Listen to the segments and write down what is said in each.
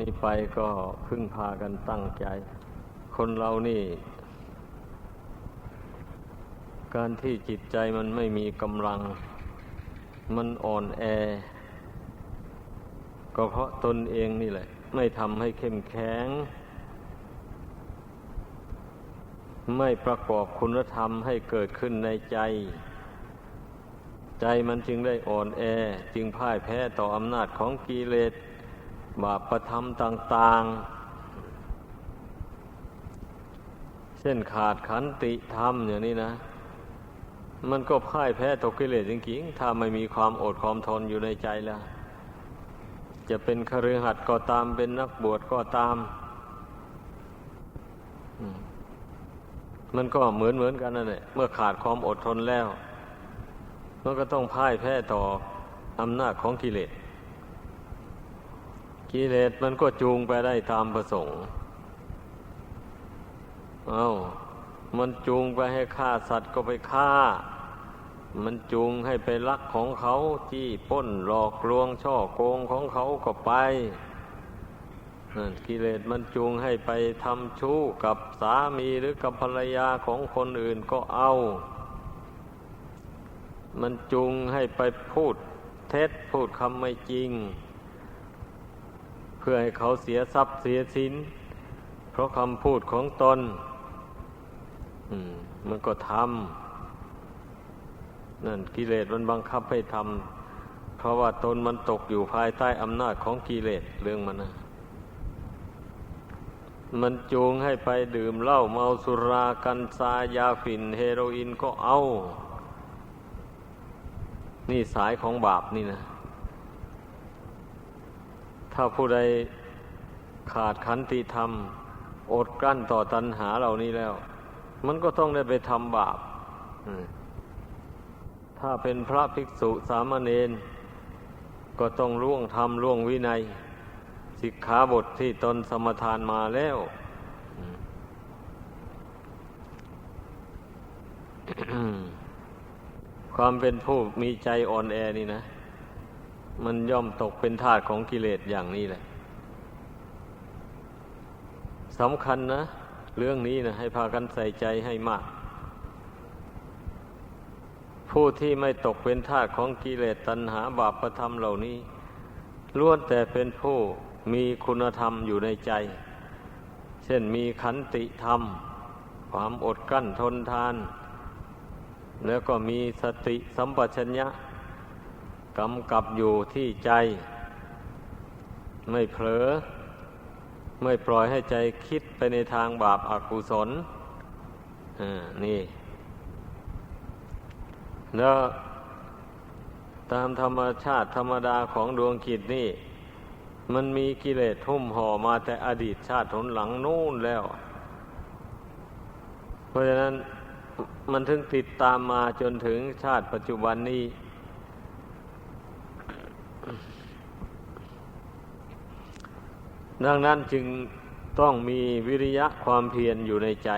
นี้ไปก็พึ่งพากันตั้งใจ คนเรานี่ การที่จิตใจมันไม่มีกำลัง มันอ่อนแอ ก็เพราะตนเองนี่แหละ ไม่ทำให้เข้มแข็ง ไม่ประกอบคุณธรรมให้เกิดขึ้นในใจ ใจมันจึงได้อ่อนแอ จึงพ่ายแพ้ต่ออำนาจของกิเลส บาปประทำต่าง ๆ เช่นขาดขันติธรรมอย่างนี้นะ มันก็พ่ายแพ้ต่อกิเลสจริงๆ ถ้าไม่มีความอดความทนอยู่ในใจแล้ว จะเป็นคฤหัสถ์ก็ตามเป็นนักบวชก็ตาม มันก็เหมือนเหมือนกันนั่นแหละเมื่อขาดความอดทนแล้ว มันก็ต้องพ่ายแพ้ต่ออำนาจของกิเลส กิเลสมันก็จูงไปได้ตามประสงค์ เอา้า มันจูงไปให้ฆ่าสัตว์ก็ไปฆ่า มันจูงให้ไปลักของเขาจี้ป้นหลอกลวงช่อโกงของเขาก็ไปนั่นกิเลสมันจูงให้ไปทำชู้กับสามีหรือกับภรรยาของคนอื่นก็เอา มันจูงให้ไปพูดเท็จพูดคำไม่จริง เพื่อให้เขาเสียทรัพย์เสียสิน เพราะคำพูดของตนมันก็ทำนั่นกิเลสมันบังคับให้ทำเพราะว่าตนมันตกอยู่ภายใต้อำนาจของกิเลสเรื่องมันนะมันจูงให้ไปดื่มเหล้าเมาสุรากัญชายาฝิ่น เฮโรอีนก็เอา นี่สายของบาปนี่นะ ถ้าผู้ใดขาดขันติธรรม อดกลั้นต่อตัณหาเหล่านี้แล้ว มันก็ต้องได้ไปทำบาปถ้าเป็นพระภิกษุสามเณรก็ต้องล่วงธรรมล่วงวินัยสิกขาบทที่ตนสมทานมาแล้วความเป็นผู้มีใจอ่อนแอนี่นะ มันย่อมตกเป็นทาสของกิเลสอย่างนี้แหละสำคัญนะ เรื่องนี้นะให้พากันใส่ใจให้มาก ผู้ที่ไม่ตกเป็นทาสของกิเลสตัณหาบาปประธรรมเหล่านี้ล้วนแต่เป็นผู้มีคุณธรรมอยู่ในใจ เช่นมีขันติธรรม ความอดกั้นทนทาน แล้วก็มีสติสัมปชัญญะ กำกับอยู่ที่ใจ ไม่เผลอ ไม่ปล่อยให้ใจคิดไปในทางบาปอากุศลอ่านี่ แล้วตามธรรมชาติธรรมดาของดวงกิจนี่ มันมีกิเลสทุ่มห่อมาแต่อดีตชาติทนหลังนู่นแล้ว เพราะฉะนั้นมันถึงติดตามมาจนถึงชาติปัจจุบันนี้ ดังนั้นจึงต้องมีวิริยะความเพียรอยู่ในใจ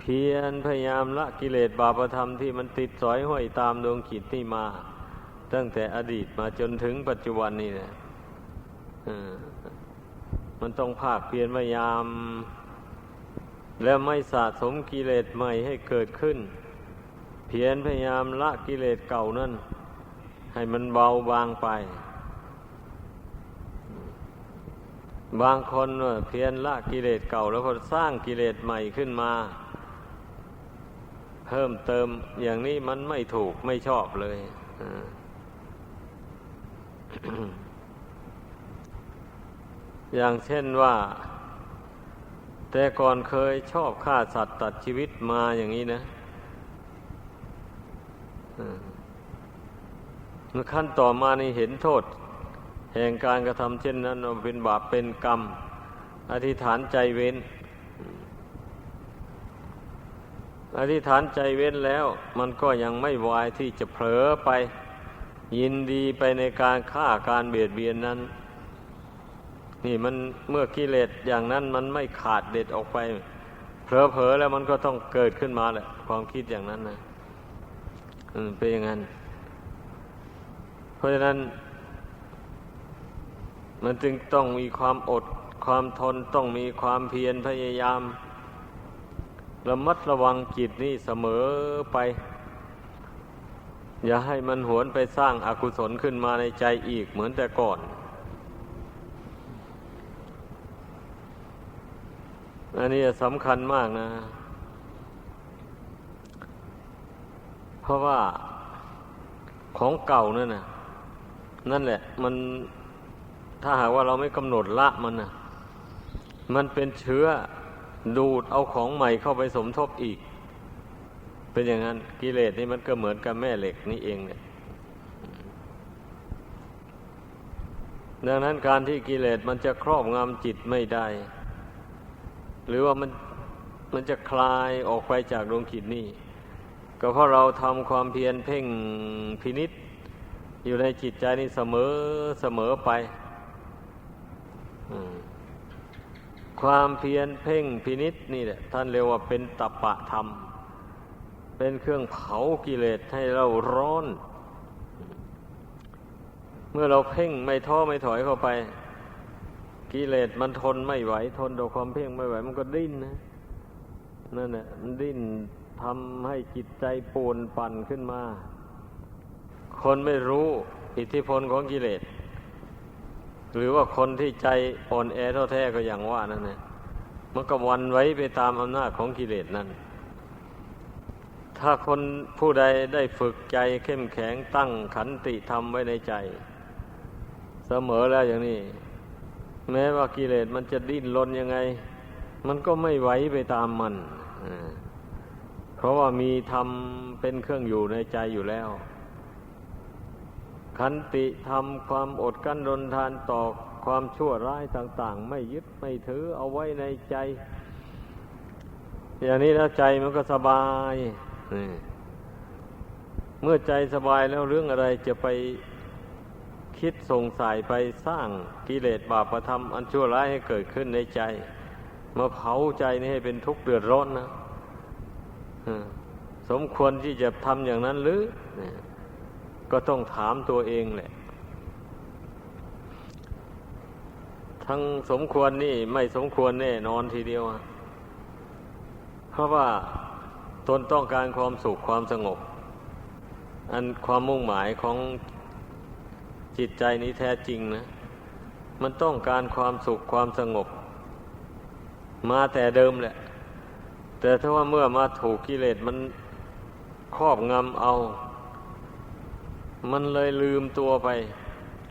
เพียรพยายามละกิเลสบาปธรรมที่มันติดสอยห้อยตามดวงขีดที่มา ตั้งแต่อดีตมาจนถึงปัจจุบันนี้นะมันต้องภาคเพียรพยายาม แล้วไม่สะสมกิเลสใหม่ให้เกิดขึ้น เพียรพยายามละกิเลสเก่านั่นให้มันเบาบางไป บางคนเพียรละกิเลสเก่า แล้วก็สร้างกิเลสใหม่ขึ้นมา เพิ่มเติมอย่างนี้มันไม่ถูกไม่ชอบเลยอย่างเช่นว่า แต่ก่อนเคยชอบฆ่าสัตว์ตัดชีวิตมาอย่างนี้นะขั้นต่อมานี่เห็นโทษ แห่งการกระทำเช่นนั้นเป็นบาปเป็นกรรม อธิษฐานใจเว้น อธิษฐานใจเว้นแล้ว มันก็ยังไม่วายที่จะเผลอไป ยินดีไปในการฆ่าการเบียดเบียนนั้น นี่มันเมื่อกิเลสอย่างนั้นมันไม่ขาดเด็ดออกไป เผลอๆแล้วมันก็ต้องเกิดขึ้นมาแหละความคิดอย่างนั้นนะเป็นอย่างนั้น เพราะฉะนั้น มันจึงต้องมีความอดความทนต้องมีความเพียรพยายาม ระมัดระวังจิตนี่เสมอไป อย่าให้มันหวนไปสร้างอากุศลขึ้นมาในใจอีกเหมือนแต่ก่อน อันนี้สำคัญมากนะ เพราะว่าของเก่านั่นน่ะนั่นแหละ มัน ถ้าหากว่าเราไม่กำหนดละมันนะมันเป็นเชื้อดูดเอาของใหม่เข้าไปสมทบอีก เป็นอย่างนั้นกิเลสนี่มันก็เหมือนกับแม่เหล็กนี่เองเนี่ยดังนั้นการที่กิเลสมันจะครอบงำจิตไม่ได้ หรือว่ามันมันจะคลายออกไปจากดวงจิตนี่ ก็เพราะเราทำความเพียรเพ่งพินิษอยู่ในจิตใจนี่เสมอเสมอไป อืม ความเพียรเพ่งพินิษนี่แหละท่านเรียกว่าเป็นตปะธรรม เป็นเครื่องเผากิเลสให้เราร้อน เมื่อเราเพ่งไม่ท้อไม่ถอยเข้าไป กิเลสมันทนไม่ไหว ทนต่อความเพ่งไม่ไหว มันก็ดิ้นนะนั่นแหละมันดิ้นทำให้จิตใจปูนปั่นขึ้นมา คนไม่รู้อิทธิพลของกิเลส หรือว่าคนที่ใจอ่อนแอท้อแท้ก็อย่างว่านั่นนะมันก็วันไว้ไปตามอำนาจของกิเลสนั่น ถ้าคนผู้ใดได้ฝึกใจเข้มแข็งตั้งขันติธรรมไว้ในใจ เสมอแล้วอย่างนี้ แม้ว่ากิเลสมันจะดิ้นรนยังไง มันก็ไม่ไหวไปตามมัน เพราะว่ามีธรรมเป็นเครื่องอยู่ในใจอยู่แล้ว ขันติทำความอดกั้นรนทานต่อความชั่วร้ายต่าง ๆ ไม่ยึดไม่ถือเอาไว้ในใจ อย่างนี้แล้วใจมันก็สบายเมื่อใจสบายแล้วเรื่องอะไรจะไปคิดส่งสายไปสร้างกิเลสบาปธรรมอันชั่วร้ายให้เกิดขึ้นในใจ มาเผาใจนี่ให้เป็นทุกข์เดือดร้อนนะสมควรที่จะทำอย่างนั้นหรือ ก็ต้องถามตัวเองแหละ ทั้งสมควรนี่ไม่สมควรแน่นอนทีเดียว เพราะว่าตนต้องการความสุขความสงบ อันความมุ่งหมายของจิตใจนี้แท้จริงนะ มันต้องการความสุขความสงบ มาแต่เดิมแหละ แต่ถ้าว่าเมื่อมาถูกกิเลสมันครอบงำเอา มันเลยลืมตัวไป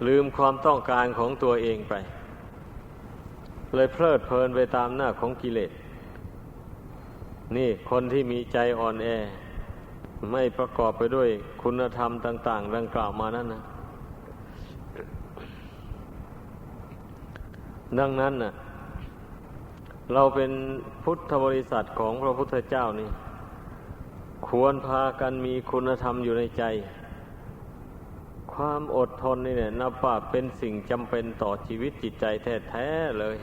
ลืมความต้องการของตัวเองไป เลยเพลิดเพลินไปตามหน้าของกิเลส นี่คนที่มีใจอ่อนแอ ไม่ประกอบไปด้วยคุณธรรมต่าง ๆ ดังกล่าวมานั้นนะดังนั้นน่ะ เราเป็นพุทธบริษัทของพระพุทธเจ้านี่ ควรพากันมีคุณธรรมอยู่ในใจ ความอดทนนี่เนี่ยนับว่าเป็นสิ่งจำเป็นต่อชีวิตจิตใจแท้ๆเลย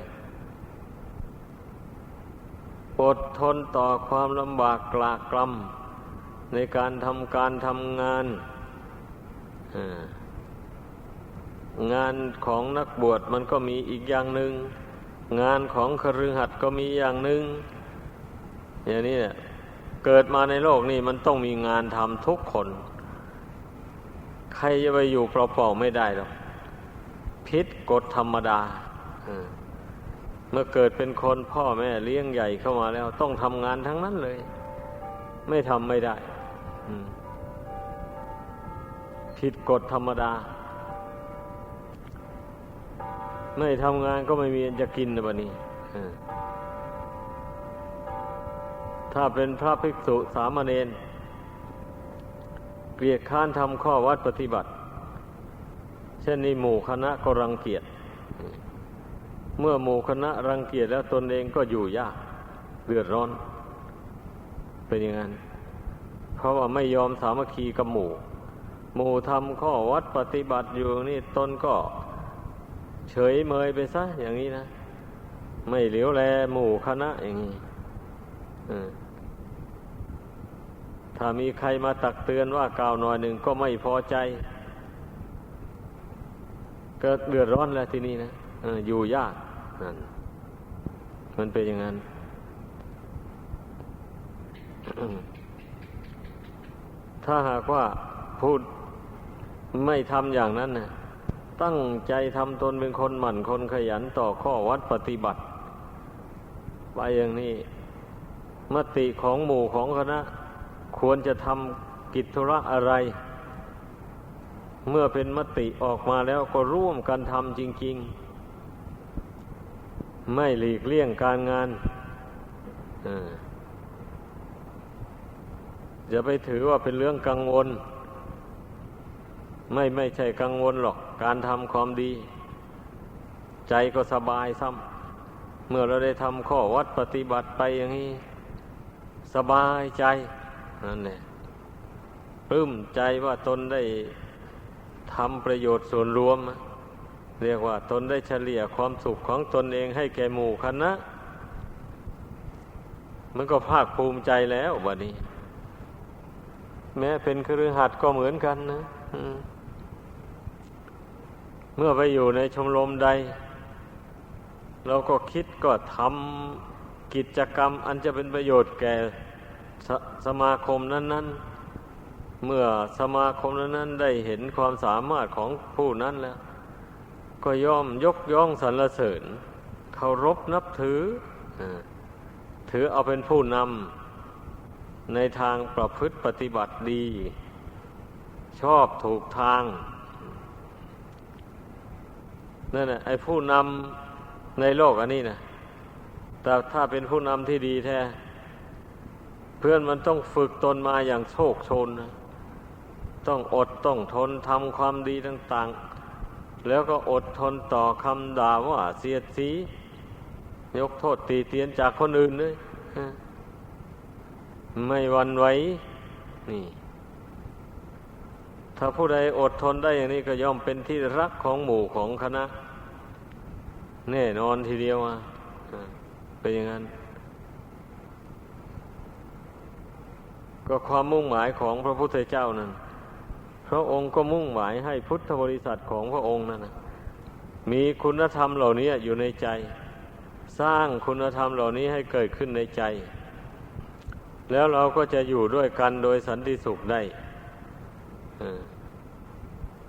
อดทนต่อความลำบากกลากกลำในการทำการทำงาน งานของนักบวชมันก็มีอีกอย่างหนึ่ง งานของคฤหัสถ์ก็มีอย่างหนึ่งอย่างนี้เนี่ยเกิดมาในโลกนี้มันต้องมีงานทำทุกคน ใครจะไปอยู่เปล่าๆไม่ได้หรอกพิษกฎธรรมดาเมื่อเกิดเป็นคนพ่อแม่เลี้ยงใหญ่เข้ามาแล้ว ต้องทำงานทั้งนั้นเลย ไม่ทำไม่ได้ผิดกฎธรรมดา ไม่ทำงานก็ไม่มีจะกินนะบันี้ถ้าเป็นพระภิกษุสามเณร เกลียดค้านทำข้อวัดปฏิบัติ เช่นนี้หมู่คณะก็รังเกียจ เมื่อหมู่คณะรังเกียจแล้วตนเองก็อยู่ยากเดือดร้อน เป็นอย่างนั้น เพราะว่าไม่ยอมสามัคคีกับหมู่ หมู่ทำข้อวัดปฏิบัติอยู่นี่ตนก็เฉยเมยไปซะอย่างนี้นะ ไม่เหลียวแลหมู่คณะอย่างนี้ ถ้ามีใครมาตักเตือนว่ากล่าวหน่อยหนึ่งก็ไม่พอใจ เกิดเดือดร้อนแล้วที่นี่นะอออยู่ยากนั่นมันเป็นอย่างนั้นถ้าหากว่าพูดไม่ทำอย่างนั้นนะตั้งใจทำตนเป็นคนหมั่นคนขยันต่อข้อวัดปฏิบัติ ไปอย่างนี้ มติของหมู่ของคณะ ควรจะทำกิจธุระอะไร เมื่อเป็นมติออกมาแล้วก็ร่วมกันทำจริง ๆ ไม่หลีกเลี่ยงการงานอย่าไปถือว่าเป็นเรื่องกังวล ไม่ไม่ใช่กังวลหรอก การทำความดี ใจก็สบายซ้ำเมื่อเราได้ทำข้อวัดปฏิบัติไปอย่างนี้ สบายใจ นั่นแหละปลื้มใจว่าตนได้ทำประโยชน์ส่วนรวม เรียกว่าตนได้เฉลี่ยความสุขของตนเองให้แก่หมู่คณะ มันก็ภาคภูมิใจแล้วบัดนี้ แม้เป็นครือหัดก็เหมือนกันนะเมื่อไปอยู่ในชมรมใด เราก็คิดก็ทำกิจกรรมอันจะเป็นประโยชน์แก่ สสมาคมนั้น ๆ เมื่อสมาคมนั้น ๆ ได้เห็นความสามารถของผู้นั้นแล้ว ก็ย่อมยกย่องสรรเสริญเคารพนับถืออถือเอาเป็นผู้นำในทางประพฤติปฏิบัติดี ชอบถูกทางนั่นแหละไอ้ผู้นำในโลกอันนี้นะแต่ถ้าเป็นผู้นำที่ดีแท้ เพื่อนมันต้องฝึกตนมาอย่างโชคชนนะต้องอดต้องทนทำความดีต่าง ๆ แล้วก็อดทนต่อคำด่าว่าเสียดสี ยกโทษตีเตียนจากคนอื่นเลยไม่วันไหวนี่ ถ้าผู้ใดอดทนได้อย่างนี้ก็ย่อมเป็นที่รักของหมู่ของคณะ แน่นอนทีเดียวอะเป็นอย่างนั้น ก็ความมุ่งหมายของพระพุทธเจ้านั้นพระองค์ก็มุ่งหมายให้พุทธบริษัทของพระองค์นั้นนะมีคุณธรรมเหล่านี้อยู่ในใจ สร้างคุณธรรมเหล่านี้ให้เกิดขึ้นในใจ แล้วเราก็จะอยู่ด้วยกันโดยสันติสุขได้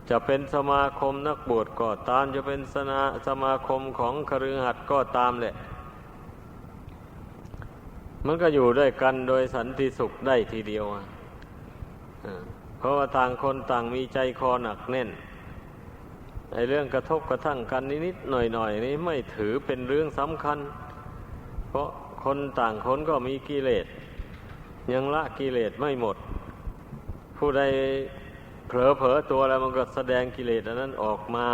จะเป็นสมาคมนักบวชก็ตามจะเป็นสนาสมาคมของคฤหัสถ์ก็ตามแหละ มันก็อยู่ด้วยกันโดยสันติสุขได้ทีเดียวเพราะว่าต่างคนต่างมีใจคอหนักแน่นไอเรื่องกระทบกระทั่งกันนิดๆหน่อยๆนี้ไม่ถือเป็นเรื่องสำคัญ เพราะคนต่างคนก็มีกิเลส ยังละกิเลสไม่หมด ผู้ใดเผลอเผลอตัวแล้วมันก็แสดงกิเลสอันนั้นออกมา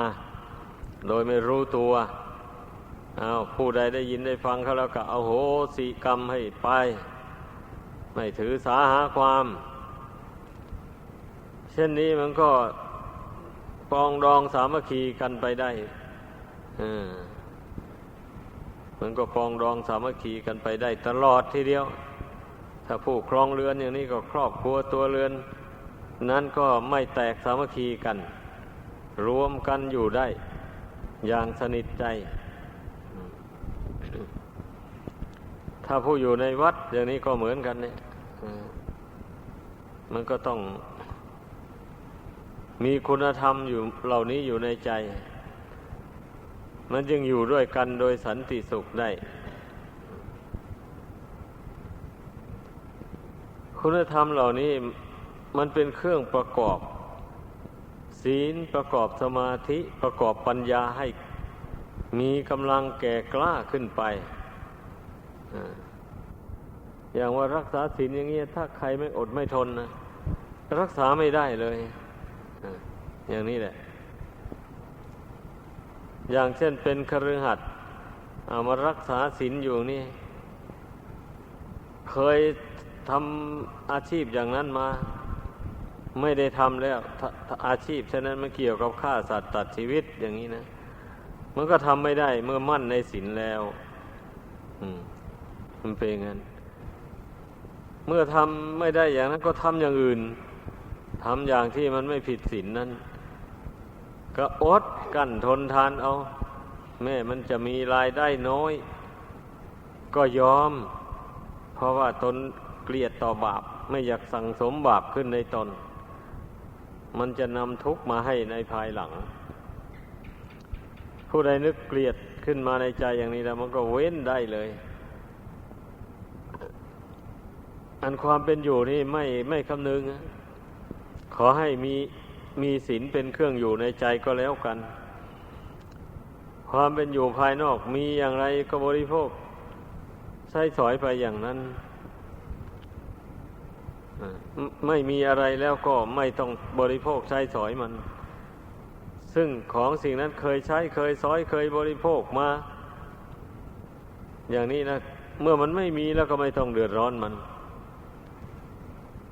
โดยไม่รู้ตัว อาผู้ใดได้ยินได้ฟังเขาแล้วก็เอาโหสีกรรมให้ไป ไม่ถือสาหาความ เช่นนี้มันก็ปองดองสามัคคีกันไปได้มันก็ปองดองสามัคคีกันไปได้ตลอดทีเดียว ถ้าผู้ครองเรือนอย่างนี้ก็ครอบครัวตัวเรือน นั้นก็ไม่แตกสามัคคีกัน รวมกันอยู่ได้ อย่างสนิทใจ ถ้าผู้อยู่ในวัดอย่างนี้ก็เหมือนกันเนี่ยมันก็ต้อง มีคุณธรรมอยู่เหล่านี้อยู่ในใจ มันจึงอยู่ด้วยกันโดยสันติสุขได้ คุณธรรมเหล่านี้มันเป็นเครื่องประกอบ ศีลประกอบสมาธิประกอบปัญญาให้มีกำลังแก่กล้าขึ้นไป อย่างว่ารักษาศีลอย่างนี้ถ้าใครไม่อดไม่ทนนะรักษาไม่ได้เลยอย่างนี้แหละ อย่างเช่นเป็นคฤหัสถ์เอามารักษาศีลอยู่นี่ เคยทำอาชีพอย่างนั้นมา ไม่ได้ทำแล้วอาชีพฉะนั้นมันเกี่ยวกับฆ่าสัตว์ตัดชีวิตอย่างนี้นะ มันก็ทำไม่ได้เมื่อมั่นในศีลแล้ว อืม มันเป็นงั้นเมื่อทำไม่ได้อย่างนั้นก็ทำอย่างอื่นทำอย่างที่มันไม่ผิดศีลนนั้น ก็อดกั้นทนทานเอา แม่มันจะมีรายได้น้อย ก็ยอม เพราะว่าตนเกลียดต่อบาป ไม่อยากสั่งสมบาปขึ้นในตน มันจะนำทุกข์มาให้ในภายหลัง ผู้ใดนึกเกลียดขึ้นมาในใจอย่างนี้แล้วมันก็เว้นได้เลย อันความเป็นอยู่นี่ไม่ไม่คำนึง ขอให้มีมีศีลเป็นเครื่องอยู่ในใจก็แล้วกัน ความเป็นอยู่ภายนอกมีอย่างไรก็บริโภค ใช้สอยไปอย่างนั้น ไม่มีอะไรแล้วก็ไม่ต้องบริโภคใช้สอยมัน ซึ่งของสิ่งนั้นเคยใช้เคยสอยเคยบริโภคมา อย่างนี้นะ เมื่อมันไม่มีแล้วก็ไม่ต้องเดือดร้อนมัน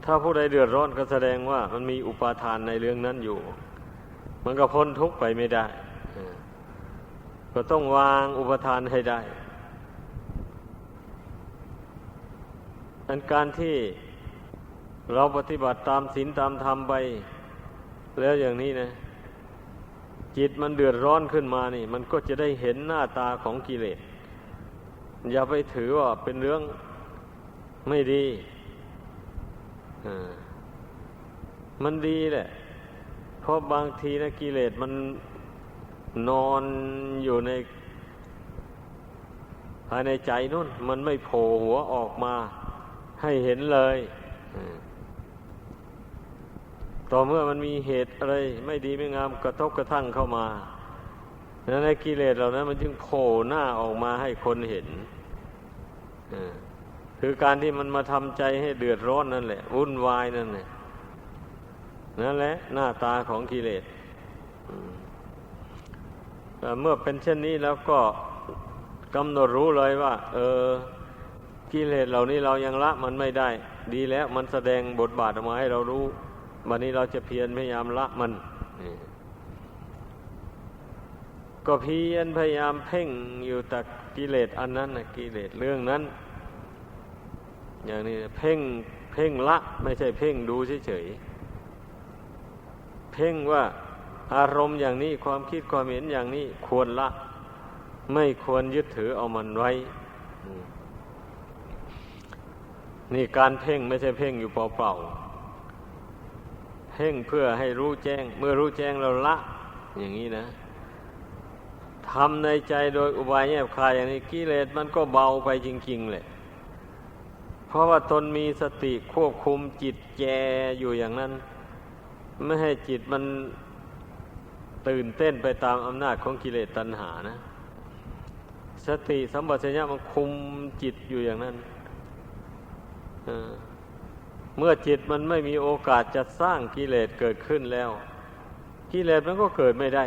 ถ้าผู้ใดเดือดร้อนก็แสดงว่ามันมีอุปาทานในเรื่องนั้นอยู่ มันก็พ้นทุกข์ไปไม่ได้ ก็ต้องวางอุปทานให้ได้อันการที่เราปฏิบัติตามศีลตามธรรมไป แล้วอย่างนี้นะ จิตมันเดือดร้อนขึ้นมานี่ มันก็จะได้เห็นหน้าตาของกิเลสอย่าไปถือว่าเป็นเรื่องไม่ดี มันดีแหละ เพราะบางทีนะกิเลสมันนอนอยู่ในภายในใจนู่น มันไม่โผล่หัวออกมา ให้เห็นเลยต่อเมื่อมันมีเหตุอะไร ไม่ดีไม่งามกระทบกระทั่งเข้ามานั้นในกิเลสเหล่านั้น มันจึงโผล่หน้าออกมาให้คนเห็น คือการที่มันมาทำใจให้เดือดร้อนนั่นแหละวุ่นวายนั่นแหละนั่นแหละหน้าตาของกิเลสเมื่อเป็นเช่นนี้แล้วก็กำหนดรู้เลยว่า เออกิเลสเหล่านี้เรายังละมันไม่ได้ ดีแล้วมันแสดงบทบาทออกมาให้เรารู้ วันนี้เราจะเพียรพยายามละมันก็เพียรพยายามเพ่งอยู่แต่กิเลสอันนั้นนะกิเลสเรื่องนั้น อย่างนี้เพ่งเพ่งละ ไม่ใช่เพ่งดูเฉยๆเพ่งว่าอารมณ์อย่างนี้ความคิดความเห็นอย่างนี้ควรละ ไม่ควรยึดถือเอามันไว้นี่การเพ่งไม่ใช่เพ่งอยู่เปล่าๆเพ่งเพื่อให้รู้แจ้ง เมื่อรู้แจ้งเราละ อย่างนี้นะทำในใจโดยอุบายแยบคายอย่างนี้กิเลสมันก็เบาไปจริงๆเลย ราะว่าตนมีสติควบคุมจิตแจอยู่อย่างนั้น ไม่ให้จิตมันตื่นเต้นไปตามอำนาจของกิเลสตัณหานะ สติสัมปชัญญะมันคุมจิตอยู่อย่างนั้นเมื่อจิตมันไม่มีโอกาสจะสร้างกิเลสเกิดขึ้นแล้ว กิเลสมันก็เกิดไม่ได้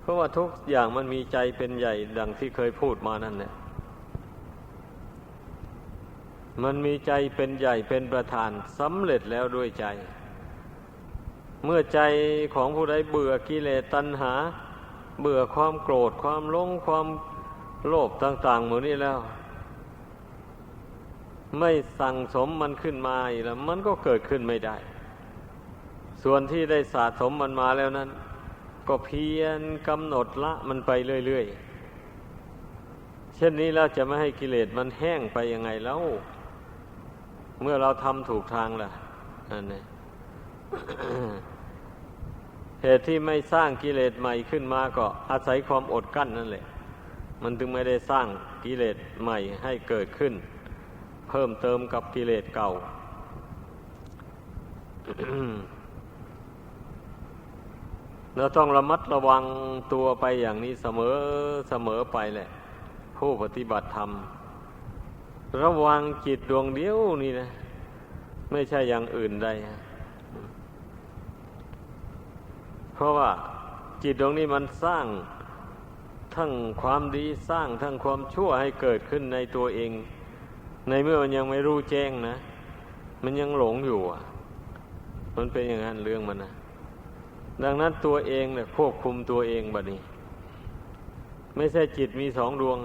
เพราะว่าทุกอย่างมันมีใจเป็นใหญ่ดังที่เคยพูดมานั่นแหละ มันมีใจเป็นใหญ่เป็นประธานสำเร็จแล้วด้วยใจ เมื่อใจของผู้ใดเบื่อกิเลสตัณหา เบื่อความโกรธความหลงความโลภต่างๆหมดนี้แล้ว ไม่สั่งสมมันขึ้นมาอีกแล้ว มันก็เกิดขึ้นไม่ได้ ส่วนที่ได้สะสมมันมาแล้วนั้น ก็เพียรกำหนดละมันไปเรื่อยๆ เช่นนี้เราจะไม่ให้กิเลสมันแห้งไปยังไงแล้ว เมื่อเราทำถูกทางล่ะนั่นเองเหตุที่ไม่สร้างกิเลสใหม่ขึ้นมาก็อาศัยความอดกั้นนั่นแหละ มันถึงไม่ได้สร้างกิเลสใหม่ให้เกิดขึ้น เพิ่มเติมกับกิเลสเก่าเราต้องระมัดระวังตัวไปอย่างนี้เสมอเสมอไปแหละ ผู้ปฏิบัติธรรม ระวังจิตดวงเดียวนี่นะ ไม่ใช่อย่างอื่นใดเพราะว่าจิตดวงนี้มันสร้างทั้งความดีสร้างทั้งความชั่วให้เกิดขึ้นในตัวเอง ในเมื่อมันยังไม่รู้แจ้งนะ มันยังหลงอยู่อะ มันเป็นอย่างนั้นเรื่องมันนะดังนั้นตัวเองเนี่ยควบคุมตัวเองบัดนี้ ไม่ใช่จิตมีสองดวง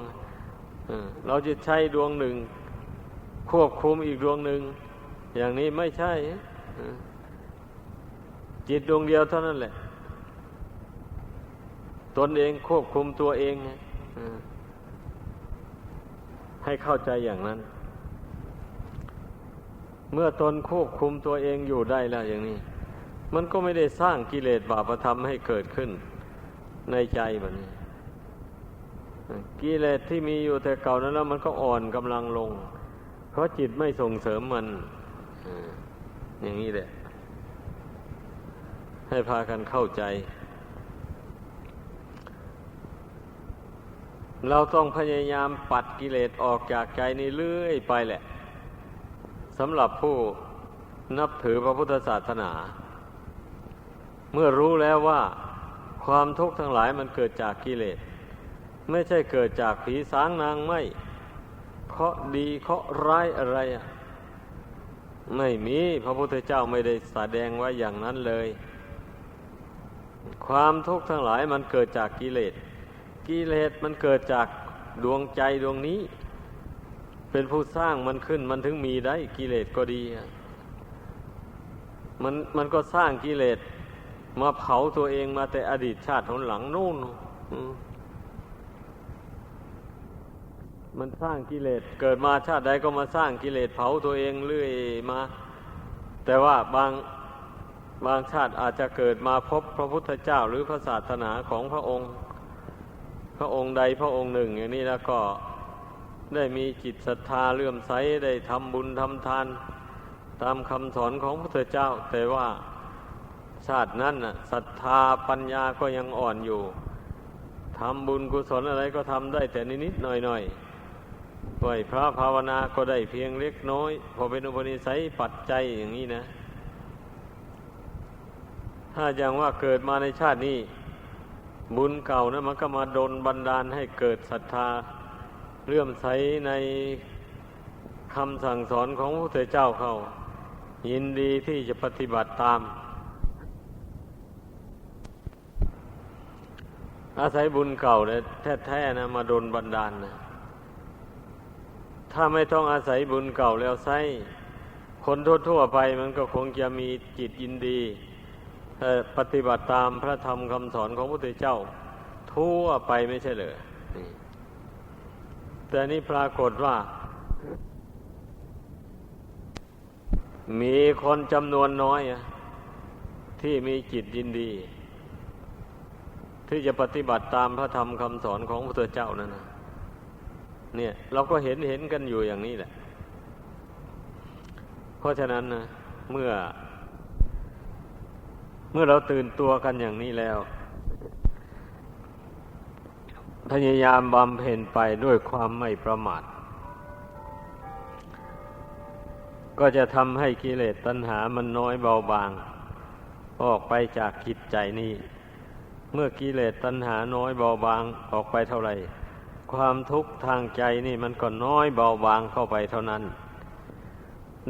เราจะใช้ดวงหนึ่ง ควบคุมอีกดวงหนึ่ง อย่างนี้ไม่ใช่ จิตดวงเดียวเท่านั้นแหละ ตนเองควบคุมตัวเองให้เข้าใจอย่างนั้น เมื่อตนควบคุมตัวเองอยู่ได้แล้วอย่างนี้ มันก็ไม่ได้สร้างกิเลสบาปธรรมให้เกิดขึ้นในใจมันนี้ กิเลสที่มีอยู่แต่เก่านั้นแล้วมันก็อ่อนกำลังลง เพราะจิตไม่ส่งเสริมมันอย่างนี้แหละ ให้พากันเข้าใจ เราต้องพยายามปัดกิเลสออกจากใจนี้เรื่อยไปแหละสำหรับผู้นับถือพระพุทธศาสนา เมื่อรู้แล้วว่าความทุกข์ทั้งหลายมันเกิดจากกิเลส ไม่ใช่เกิดจากผีสางนางไม่เคาะดีเคาะร้ายอะไรไม่มีพระพุทธเจ้าไม่ได้แสดงไว้อย่างนั้นเลย ความทุกข์ทั้งหลายมันเกิดจากกิเลส กิเลสมันเกิดจากดวงใจดวงนี้ เป็นผู้สร้างมันขึ้นมันถึงมีได้กิเลสก็ดี มันมันก็สร้างกิเลสมาเผาตัวเองมาแต่อดีตชาติหนหลังนู่นอื มันสร้างกิเลสเกิดมาชาติใดก็มาสร้างกิเลสเผาตัวเองเรื่อยมา แต่ว่าบางบางชาติอาจจะเกิดมาพบพระพุทธเจ้าหรือพระศาสนาของพระองค์ พระองค์ใดพระองค์หนึ่ง อย่างนี้แล้วก็ได้มีจิตศรัทธาเลื่อมใสได้ทำบุญทำทาน ตามคำสอนของพระพุทธเจ้า แต่ว่าชาตินั้นศรัทธาปัญญาก็ยังอ่อนอยู่ทำบุญกุศลอะไรก็ทำได้แต่นิดๆหน่อยๆ ไหวพระภาวนาก็ได้เพียงเล็กน้อย พอเป็นอุปนิสัยปัจจัยอย่างนี้นะ ถ้าอย่างว่าเกิดมาในชาตินี้ บุญเก่านะมันก็มาดนบันดาลให้เกิดศรัทธาเลื่อมใสในคำสั่งสอนของพระพุทธเจ้าเขา ยินดีที่จะปฏิบัติตาม อาศัยบุญเก่าเลยแท้ๆนะมาดนบันดาลนะ ถ้าไม่ต้องอาศัยบุญเก่าแล้วไซคนทั่วๆไปมันก็คงจะมีจิตยินดีปฏิบัติตามพระธรรมคำสอนของพระพุทธเจ้า ทั่วไปไม่ใช่เลยแต่นี่ปรากฏว่า มีคนจำนวนน้อยที่มีจิตยินดี ที่จะปฏิบัติตามพระธรรมคำสอนของพระพุทธเจ้านั่นนะ เนี่ย เราก็เห็นเห็นกันอยู่อย่างนี้แหละ เพราะฉะนั้นนะเมื่อ เมื่อเราตื่นตัวกันอย่างนี้แล้ว พยายามบำเพ็ญไปด้วยความไม่ประมาทก็จะทำให้กิเลสตัณหามันน้อยเบาบาง ออกไปจากจิตใจนี้ เมื่อกิเลสตัณหาน้อยเบาบางออกไปเท่าไหร่ ความทุกข์ทางใจนี่มันก็น้อยเบาบางเข้าไปเท่านั้น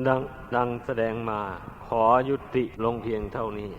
ดังดังแสดงมาขอยุติลงเพียงเท่านี้